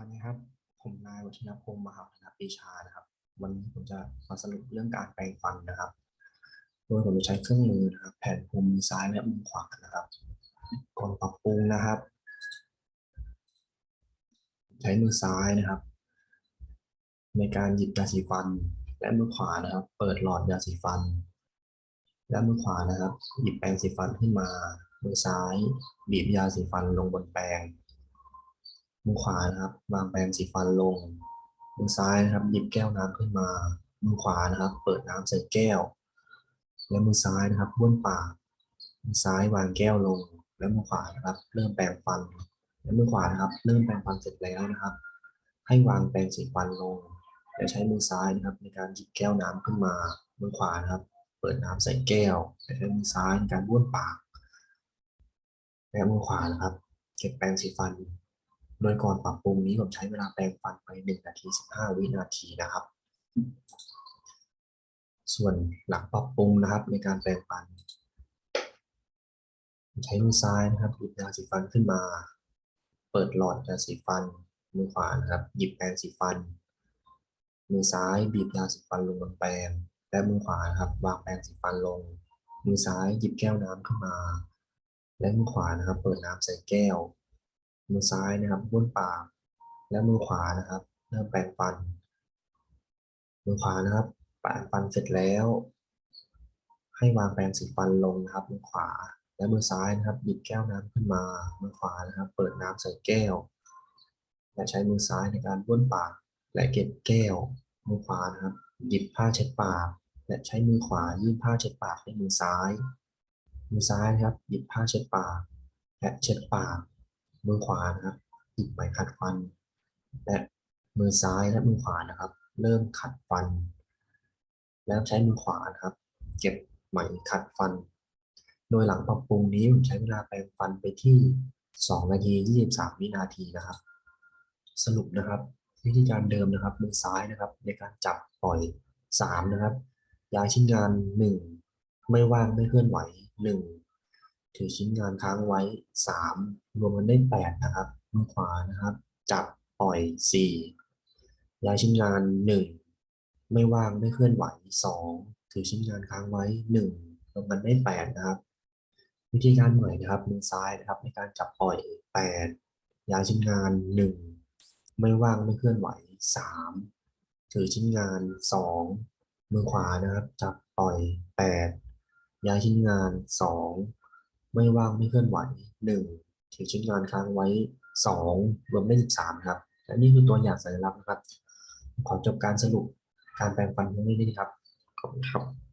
วัสดีครับ ผมนายวัฒนพงศ์มหาธนปีชานะครับ วันนี้ผมจะมาสรุปเรื่องการแปรงฟันนะครับ โดยผมจะใช้เครื่องมือนะครับ แผ่นภูมิซ้ายและมุมขวานะครับ ก่อนปรับปรุงนะครับ ใช้มือซ้ายนะครับ ในการหยิบยาสีฟัน และมือขวานะครับ เปิดหลอดยาสีฟัน และมือขวานะครับ หยิบแปรงสีฟันขึ้นมา มือซ้าย บีบยาสีฟันลงบนแปรง มือขวานะครับ วางแปรงสีฟันลง มือซ้ายนะครับหยิบแก้วน้ำขึ้นมา มือขวานะครับ เปิดน้ำใส่แก้ว และมือซ้ายนะครับบ้วนปาก มือซ้ายวางแก้วลง และมือขวานะครับ เริ่มแปรงฟัน และมือขวานะครับ เริ่มแปรงฟันเสร็จแล้วนะครับ ให้วางแปรงสีฟันลง และใช้มือซ้ายนะครับ ในการหยิบแก้วน้ำขึ้นมา มือขวานะครับ เปิดน้ำใส่แก้ว และใช้มือซ้ายในการบ้วนปากและมือขวานะครับ เก็บแปรงสีฟัน โดยก่อนปรับปรุงนี้ผมใช้เวลาแปรงฟันไป 1 นาที 15 วินาทีนะครับ ส่วนหลังปรับปรุงนะครับ ในการแปรงฟัน ใช้มือซ้ายนะครับหยิบยาสีฟันขึ้นมา เปิดหลอดยาสีฟัน มือขวานะครับ หยิบแปรงสีฟัน มือซ้ายบีบยาสีฟันลงบนแปรงและมือขวานะครับ วางแปรงสีฟันลง มือซ้ายหยิบแก้วน้ำขึ้นมา และมือขวานะครับ เปิดน้ำใส่แก้ว มือซ้ายนะครับบ้วนปากและมือขวานะครับ เริ่มแปรงฟัน มือขวานะครับแปรงฟันเสร็จแล้ว ให้วางแปรงสีฟันลงนะครับ มือขวา และมือซ้ายนะครับ หยิบแก้วน้ำขึ้นมา มือขวานะครับ เปิดน้ำใส่แก้ว และใช้มือซ้ายในการบ้วนปากและเก็บแก้ว มือขวานะครับ หยิบผ้าเช็ดปาก และใช้มือขวายื่นผ้าเช็ดปากให้มือซ้าย มือซ้ายนะครับ หยิบผ้าเช็ดปาก และเช็ดปาก มือขวานะครับหยิบไหมขัดฟัน และมือซ้ายและมือขวานะครับ เริ่มขัดฟัน แล้วใช้มือขวานะครับ เก็บไหมขัดฟัน โดยหลังปรับปรุงนี้ผมใช้เวลาแปรงฟันไปที่ 2 นาที 23 วินาทีนะครับ สรุปนะครับ วิธีการเดิมนะครับ มือซ้ายนะครับ ในการจับปล่อย 3 นะครับ ย้ายชิ้นงาน 1 ไม่ว่างไม่เคลื่อนไหว 1 ถือชิ้นงานค้างไว้ 3 รวมกันได้ 8 นะครับมือขวานะครับ จับปล่อย 4 ย้ายชิ้นงาน 1 ไม่ว่างไม่เคลื่อนไหว 2 ถือชิ้นงานค้างไว้ 1 รวมกันได้ 8 นะครับ วิธีการใหม่นะครับมือซ้ายนะครับ ในการจับปล่อย 8 ย้ายชิ้นงาน 1 ไม่ว่างไม่เคลื่อนไหว 3 ถือชิ้นงาน 2 มือขวานะครับ จับปล่อย 8 ย้ายชิ้นงาน 2 ไม่ว่างไม่เคลื่อนไหวหนึ่งถือชิ้นงานค้างไว้สองรวมได้13ครับและนี่คือตัวอย่างสัญลักษณ์นะครับ ขอจบการสรุปการแปลงฟันเพียงเท่านี้ครับขอบคุณครับ